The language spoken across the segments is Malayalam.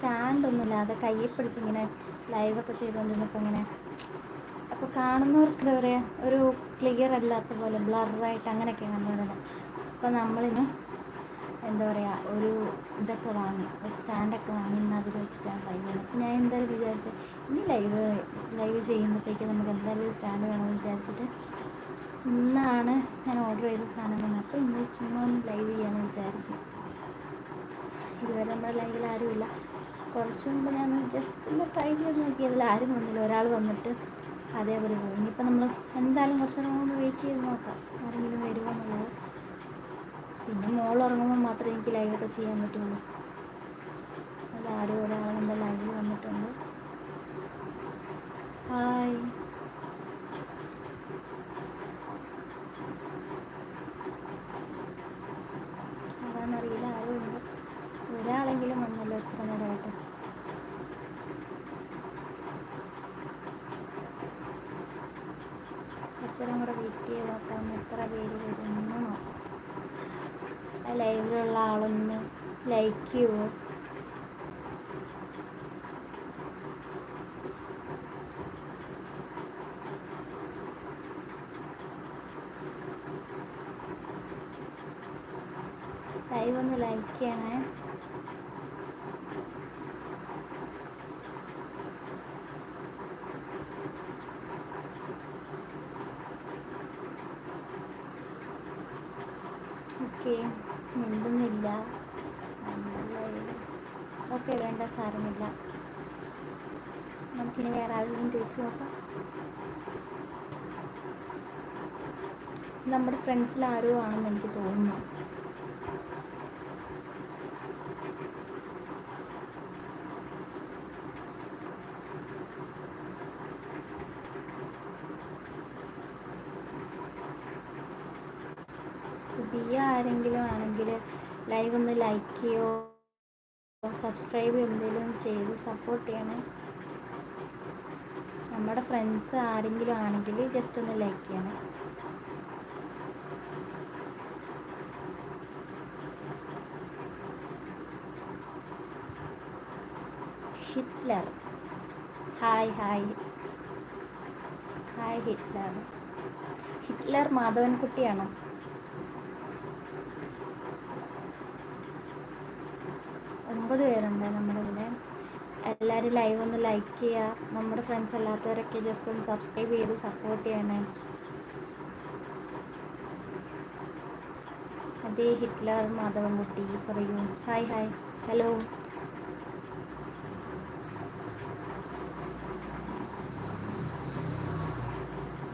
സ്റ്റാൻഡൊന്നുമില്ലാതെ കയ്യിൽ പിടിച്ചിങ്ങനെ ലൈവൊക്കെ ചെയ്തുകൊണ്ടിരുന്നപ്പോൾ ഇങ്ങനെ അപ്പോൾ കാണുന്നവർക്ക് എന്താ പറയുക ഒരു ക്ലിയർ അല്ലാത്ത പോലെ ബ്ലറായിട്ട് അങ്ങനെയൊക്കെ കണ്ടുകൊണ്ടിരുന്നത് അപ്പോൾ നമ്മളിന്ന് എന്താ പറയുക ഒരു ഇതൊക്കെ വാങ്ങി ഒരു സ്റ്റാൻഡൊക്കെ വാങ്ങി അതിൽ വെച്ചിട്ടാണ് ലൈവ് ചെയ്യുന്നത്. അപ്പോൾ ഞാൻ എന്തായാലും വിചാരിച്ചു ഇനി ലൈവ് ലൈവ് ചെയ്യുമ്പോഴത്തേക്ക് നമുക്ക് എന്തായാലും ഒരു സ്റ്റാൻഡ് വേണമെന്ന് വിചാരിച്ചിട്ട് ഇന്നാണ് ഞാൻ ഓർഡർ ചെയ്ത സാധനം വന്നത് അപ്പോൾ ഇന്ന് ചുമ്മാ ഒന്ന് ലൈവ് ചെയ്യാമെന്ന് വിചാരിച്ചു. ഇതുവരെ നമ്മുടെ ലൈവിൽ ആരുമില്ല. കുറച്ച് മുമ്പ് ഞാൻ ജസ്റ്റ് ഒന്ന് ട്രൈ ചെയ്ത് നോക്കിയതിൽ ആരും വന്നില്ല. ഒരാൾ വന്നിട്ട് അതേപോലെ പോയി. ഇനിയിപ്പോൾ നമ്മൾ എന്തായാലും കുറച്ച് നേരം വെയിറ്റ് ചെയ്ത് നോക്കാം ആരെങ്കിലും വരുമോ എന്നുള്ളത്. പിന്നെ മോൾ ഉറങ്ങുമ്പോൾ മാത്രമേ എനിക്ക് ലൈവൊക്കെ ചെയ്യാൻ പറ്റുള്ളൂ. ആരും ഒരാൾ നമ്മുടെ ലൈവിൽ വന്നിട്ടുണ്ട്. ഹായ് ആരാന്നറിയില്ല ആരും ഉണ്ട് ഒരാളെങ്കിലും വന്നല്ലോ എത്ര നേരമായിട്ട് കുറച്ച് നേരം കൂടെ വെയിറ്റ് ചെയ്ത് നോക്കാം. എത്ര പേര് വരുമെന്ന് നോക്കാം. ആ ലൈവിലുള്ള ആളൊന്ന് ലൈക്ക് ചെയ്യുമോ ലൈവ് ഒന്ന് ലൈക്ക് ചെയ്യണേ ഓക്കെ മിണ്ടുന്നില്ല ഓക്കെ വേണ്ട സാരമില്ല നമുക്കിനി വേറെ നോക്കാം നമ്മുടെ ഫ്രണ്ട്സിൽ ആരോ ആണെന്ന് എനിക്ക് തോന്നുന്നു. പുതിയ ആരെങ്കിലും ആണെങ്കിൽ ലൈവ് ഒന്ന് ലൈക്ക് ചെയ്യോ? സബ്സ്ക്രൈബ് എന്തെങ്കിലും ചെയ്ത് സപ്പോർട്ട് ചെയ്യണേ. നമ്മുടെ ഫ്രണ്ട്സ് ആരെങ്കിലും ആണെങ്കിൽ ജസ്റ്റ് ഒന്ന് ലൈക്ക് ചെയ്യണം. Hitler. Hi hi hi Hitler. Hitler മാധവൻകുട്ടിയാണോ? ഒമ്പത് പേരുണ്ട് നമ്മുടെ ഇതിൽ എല്ലാവരും ലൈവ് ഒന്ന് ലൈക്ക് ചെയ്യുക നമ്മുടെ ഫ്രണ്ട്സ് അല്ലാത്തവരൊക്കെ ജസ്റ്റ് ഒന്ന് സബ്സ്ക്രൈബ് ചെയ്ത് സപ്പോർട്ട് ചെയ്യണേ. അതേ ഹിറ്റ്ലർ മാധവൻകുട്ടി പറയൂ. ഹായ് ഹായ് ഹലോ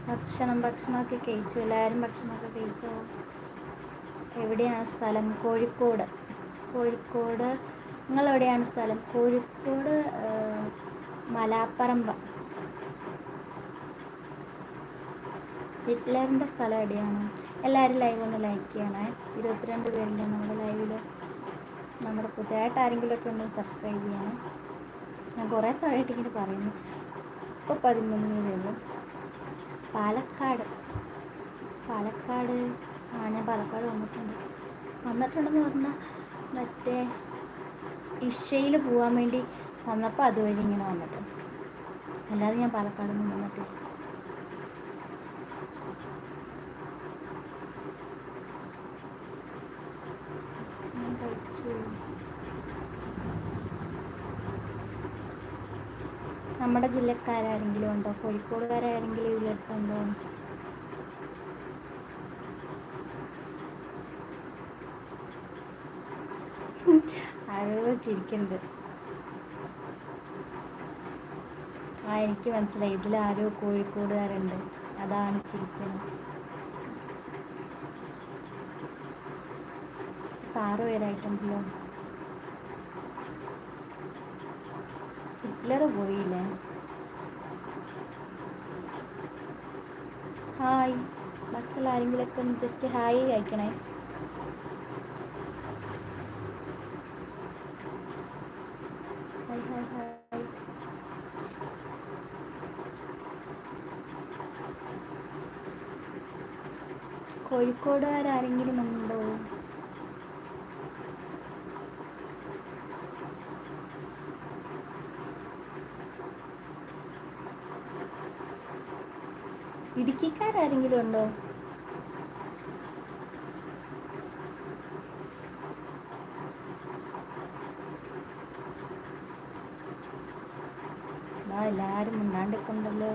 ഭക്ഷണം ഭക്ഷണമൊക്കെ കഴിച്ചു. എല്ലാവരും ഭക്ഷണമൊക്കെ കഴിച്ചോ? എവിടെയാണ് സ്ഥലം? കോഴിക്കോട്. കോഴിക്കോട്. നിങ്ങൾ എവിടെയാണ് സ്ഥലം? കോഴിക്കോട് മലാപ്പറമ്പ. ഹിറ്റ്ലറിന്റെ സ്ഥലം എവിടെയാണ് എല്ലാവരും ലൈവ് ഒന്ന് ലൈക്ക് ചെയ്യണേ. ഇരുപത്തിരണ്ട് പേരുണ്ട് നമ്മുടെ ലൈവിൽ നമ്മുടെ പുതിയതായിട്ട് ആരെങ്കിലുമൊക്കെ ഒന്ന് സബ്സ്ക്രൈബ് ചെയ്യണം. ഞാൻ കുറേ താഴെയായിട്ട് ഇങ്ങനെ പറയുന്നു. ഇപ്പോൾ പതിമൂന്ന് പേരുള്ളൂ പാലക്കാട്. പാലക്കാട് ആ ഞാൻ പാലക്കാട് വന്നിട്ടുണ്ട്. വന്നിട്ടുണ്ടെന്ന് പറഞ്ഞാൽ മറ്റേ ഇഷയിൽ പോകാൻ വേണ്ടി വന്നപ്പോൾ അതുവഴി ഇങ്ങനെ വന്നിട്ടുണ്ട്. അല്ലാതെ ഞാൻ പാലക്കാടൊന്നും വന്നിട്ടില്ല. നമ്മുടെ ജില്ലക്കാരാരെങ്കിലും ഉണ്ടോ? കോഴിക്കോടുകാരാരെങ്കിലും ഇതിലെടുത്തുണ്ടോ ആരോ ചിരിക്കുന്നുണ്ട്. ആ എനിക്ക് മനസ്സിലായി. ഇതിലാരോ കോഴിക്കോടുകാരുണ്ട് അതാണ് ചിരിക്കുന്നത് ഇപ്പം ആറ് പേരായിട്ടുണ്ടല്ലോ. ഹിറ്റ്ലർ പോയില്ലേ? ഹായ്. ബാക്കിയുള്ള ആരെങ്കിലുമൊക്കെ ഒന്ന് ജസ്റ്റ് ഹായ് കഴിക്കണേ ഹായ് ഹായ് ഹായ്. കോഴിക്കോടുകാരെങ്കിലും ഉണ്ടോ? ഇടുക്കിക്കാരെങ്കിലും ഉണ്ടോ? എല്ലാവരും മിണ്ടാണ്ടിരിക്കണ്ടല്ലോ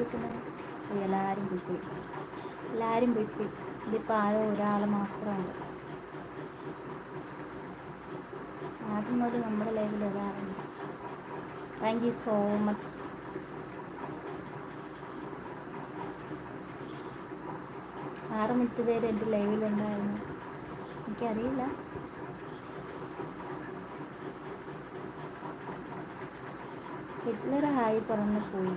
മിണ്ടാണ്ടിരിക്കുന്നത് അയ്യോ എല്ലാവരും പോയിപ്പോയി എല്ലാവരും പോയിപ്പോയി ഇതിപ്പോൾ ആരോ ഒരാൾ മാത്രമുണ്ട്. ആദ്യം മുതൽ നമ്മുടെ ലൈവിൽ ഒരാളുണ്ട്. താങ്ക് യു സോ മച്ച് ആറ് മിനിറ്റ് പേര് എന്റെ ലൈവിലുണ്ടായിരുന്നു എനിക്കറിയില്ല. ഹിറ്റ്ലർ ഹായ് പറഞ്ഞു പോയി.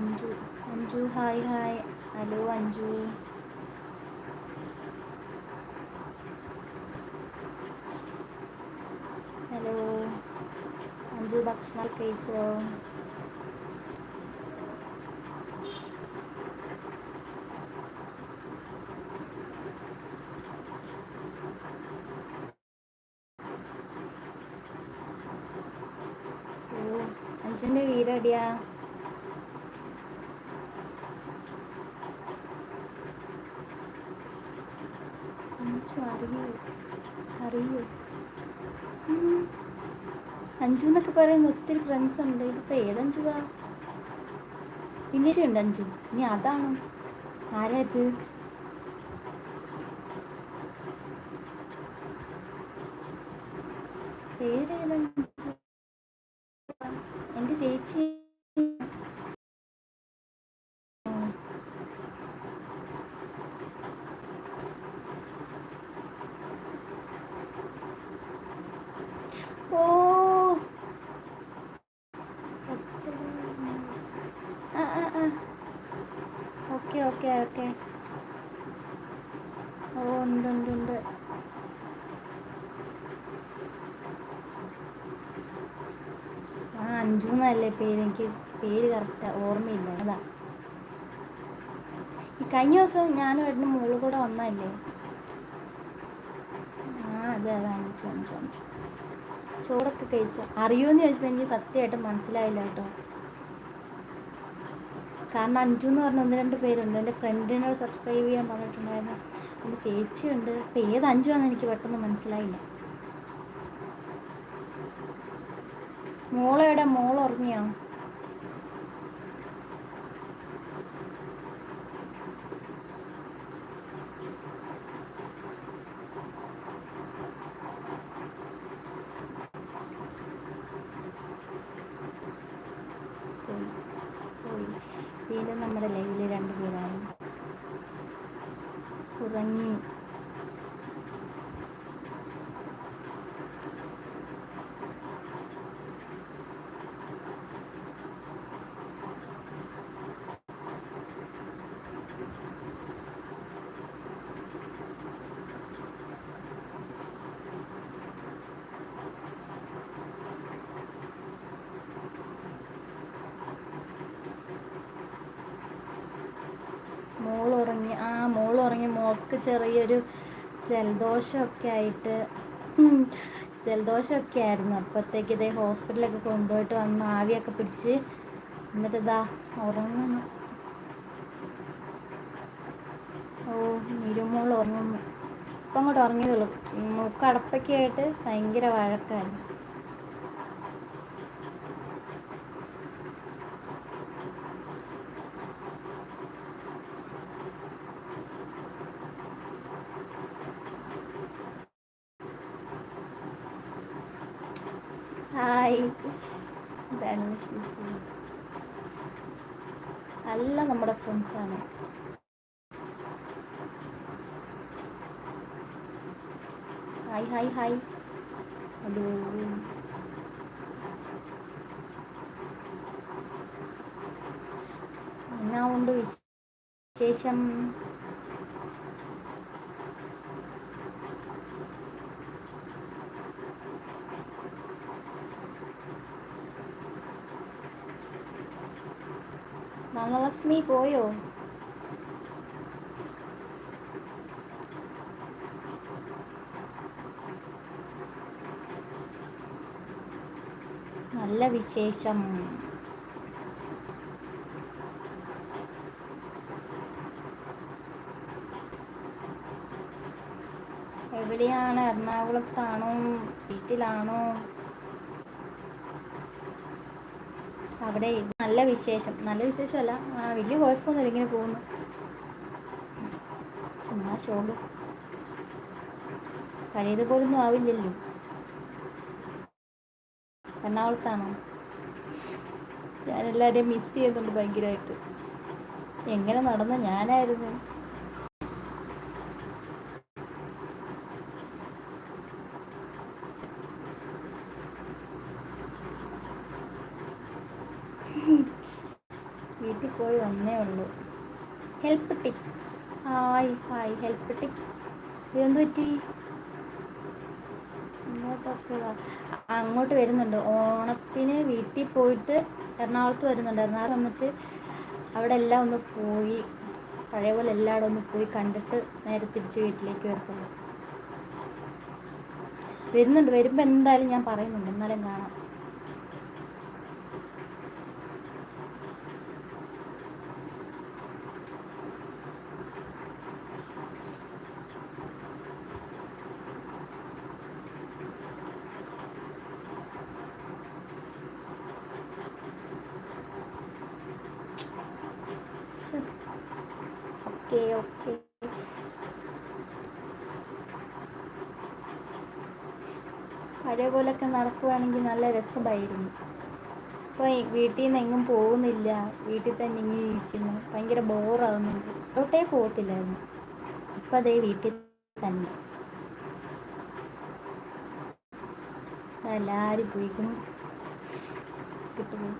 Anju Anju hi hi hello Anju hello Anju ഭക്ഷണം കഴിച്ചോ അഞ്ജു അറിയോ. അറിയോ. അഞ്ചു എന്നൊക്കെ പറയുന്ന ഒത്തിരി ഫ്രണ്ട്സ് ഉണ്ട്. ഇതിപ്പോൾ ഏതഞ്ചു പിന്നെ ഉണ്ട് അഞ്ചു ഇനി അതാണോ? ആരാ ഇത്? പേരേതഞ്ജു എന്റെ ചേച്ചി ഓ ആ ആ ആ ഓക്കെ ഓക്കെ ഓക്കെ ഓ ഉണ്ട് ഉണ്ട് ഉണ്ട് ആ അഞ്ജു എന്നല്ലേ പേര്? എനിക്ക് പേര് കറക്റ്റ് ഓർമ്മയില്ല. അതാ. ഈ കഴിഞ്ഞ ദിവസം ഞാനും ഏട്ടന് മുകളിൽ കൂടെ വന്നല്ലേ ആ അതെ അതെ അഞ്ചു അഞ്ചു അഞ്ചു ചോറൊക്കെ കഴിച്ച? അറിയുമെന്ന് ചോദിച്ചപ്പോൾ എനിക്ക് സത്യമായിട്ട് മനസ്സിലായില്ല കേട്ടോ. കാരണം അഞ്ചു എന്ന് പറഞ്ഞ ഒന്ന് രണ്ട് പേരുണ്ട്. എന്റെ ഫ്രണ്ടിനോട് സബ്സ്ക്രൈബ് ചെയ്യാൻ പറഞ്ഞിട്ടുണ്ടായിരുന്നു. എന്റെ ചേച്ചിയുണ്ട്. അപ്പോൾ ഏത് അഞ്ചു ആണെന്ന് എനിക്ക് പെട്ടെന്ന് മനസ്സിലായില്ല. മോളെവിടെ? മോൾ ഉറങ്ങിയോ പോയി പോയി വീണ്ടും നമ്മുടെ ലൈവിൽ രണ്ടുപേരായി ഉറങ്ങി മോൾ ഉറങ്ങി ആ മോൾ ഉറങ്ങി മോൾക്ക് ചെറിയൊരു ജലദോഷമൊക്കെ ആയിട്ട് ജലദോഷമൊക്കെ ആയിരുന്നു. അപ്പോഴത്തേക്ക് ഇതേ ഹോസ്പിറ്റലൊക്കെ കൊണ്ടുപോയിട്ട് വന്ന് ആവിയൊക്കെ പിടിച്ച് എന്നിട്ട് ഇതാ ഉറങ്ങുന്നു. ഓ ഇരുമോൾ ഉറങ്ങുന്നു. ഇപ്പം അങ്ങോട്ട് ഉറങ്ങിയതുള്ളൂ മൂക്കടപ്പൊക്കെ ആയിട്ട് ഭയങ്കര വഴക്കായിരുന്നു. ഹായ് അല്ല നമ്മുടെ ഫ്രണ്ട്സാണ് ഹായ് ഹായ് ഹായ് ഹലോ എന്നാ ഉണ്ട് വിശേഷം? ധനലക്ഷ്മി പോയോ നല്ല വിശേഷം. എവിടെയാണ് എറണാകുളത്താണോ? വീട്ടിലാണോ? അവിടെ നല്ല വിശേഷം. നല്ല വിശേഷമല്ല. വലിയ കുഴപ്പമൊന്നുമില്ല. ഇങ്ങനെ പോകുന്നു. ചുമ്മാ ശോകം. പഴയതുപോലൊന്നും ആവില്ലല്ലോ. എറണാകുളത്താണോ? ഞാൻ എല്ലാവരെയും മിസ് ചെയ്യുന്നുണ്ട് ഭയങ്കരമായിട്ട്. എങ്ങനെ നടന്ന? ഞാനായിരുന്നു വീട്ടിൽ പോയി വന്നേ ഉള്ളൂ help tips hi hi help tips ഇതെന്ത് പറ്റി? അങ്ങോട്ട് വരുന്നുണ്ട്. ഓണത്തിന് വീട്ടിൽ പോയിട്ട് എറണാകുളത്ത് വരുന്നുണ്ട്. എറണാകുളം വന്നിട്ട് അവിടെ എല്ലാം ഒന്ന് പോയി പഴയ പോലെ എല്ലായിടും ഒന്ന് പോയി കണ്ടിട്ട് നേരെ തിരിച്ച് വീട്ടിലേക്ക് വരത്തുള്ളൂ. വരുന്നുണ്ട്. വരുമ്പോൾ എന്തായാലും ഞാൻ പറയുന്നുണ്ട്. എന്നാലും കാണാം. ഓക്കെ ഓക്കെ പഴയ പോലൊക്കെ നടക്കുവാണെങ്കിൽ നല്ല രസമായിരുന്നു. ഇപ്പോൾ വീട്ടിൽ നിന്ന് എങ്ങും പോകുന്നില്ല. വീട്ടിൽ തന്നെ ഇങ്ങനെ ഇരിക്കുന്നു. ഭയങ്കര ബോറാവുന്നുണ്ട്. ഒട്ടേ പോകത്തില്ലായിരുന്നു. ഇപ്പം അതേ വീട്ടിൽ തന്നെ. എല്ലാവരും പോയിക്കുന്നു. കിട്ടുന്നു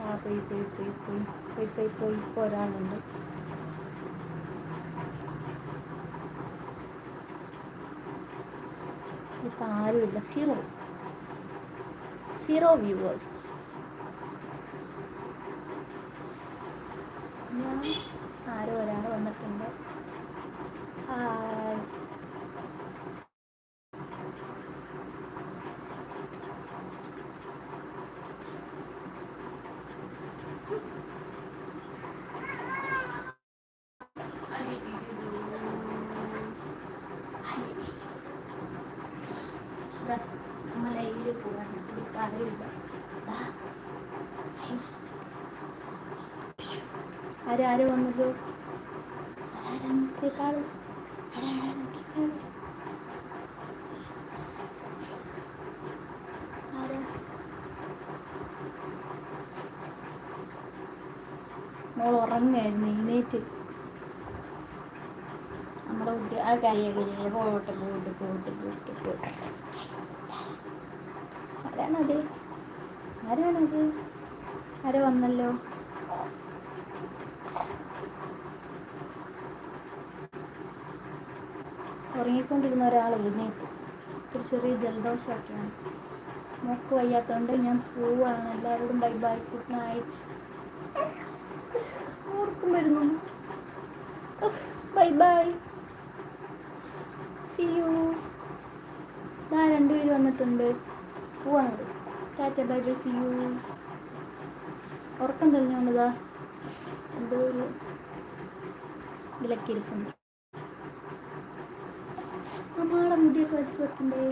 ആ പോയി പോയി പോയി പോയി പോയി പോയി പോയി ഇപ്പോൾ ഒരാളുണ്ട്. ഇപ്പം ആരുമില്ല. സീറോ. Zero viewers. ഞാൻ ആരോ ഒരാൾ വന്നിട്ടുണ്ട്. ഹായ് അമ്മ ലൈവിൽ പോവാണ് ഇപ്പം അറിയില്ല ആരും ആരും വന്നല്ലോ ആരാ നോക്കിയേക്കാളും ആരാ ആരാ നോക്കിയേക്കാളും ആരാ മോൾ ഉറങ്ങായിരുന്നു എഴുന്നേറ്റ് നമ്മുടെ കുട്ടി ആ കരിയ കരിയ പോട്ട് പോട്ട് പോട്ട് പോട്ട് പോട്ടെ ആരാണത്? ആരാണത്? ആരോ വന്നല്ലോ? ഉറങ്ങിക്കൊണ്ടിരുന്ന ഒരാൾ എഴുന്നേറ്റ്. ഒരു ചെറിയ ജലദോഷമൊക്കെയാണ്. മൂക്ക് വയ്യാത്തതുകൊണ്ട് ഞാൻ പോവാണ്. എല്ലാവരോടും ബൈ ബൈ ഗുഡ് നൈറ്റ് ഓർക്കും വരുന്നു. ബൈ ബൈ സി യു ഞാൻ രണ്ടുപേര് വന്നിട്ടുണ്ട്. പോവാണത് tata bye bye see you ഉറക്കം തെളിഞ്ഞോണ്ടതാ എന്തോ ഒരു വിലക്കിരിപ്പുണ്ട് അമ്മാടെ മുടിയൊക്കെ വെച്ച് വെക്കണ്ടേ?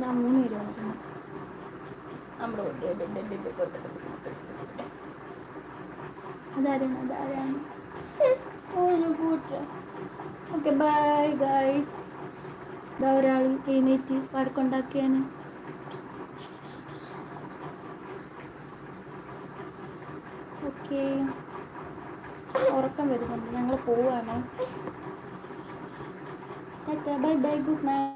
ഞാൻ മൂന്ന് പേര് വന്നിട്ടുണ്ട്. നമ്മുടെ മുടി അതാരാണ്? അതാരാണ്? കൂട്ട ഓക്കെ ബൈ ഗൈസ് ഇതാ ഒരാൾ എഴുന്നേറ്റ് വഴക്കുണ്ടാക്കിയാണ് ഓക്കെ ഉറക്കം വരുന്നുണ്ട് ഞങ്ങൾ പോവാണ് ബൈ ബൈ ഗുഡ് നൈറ്റ്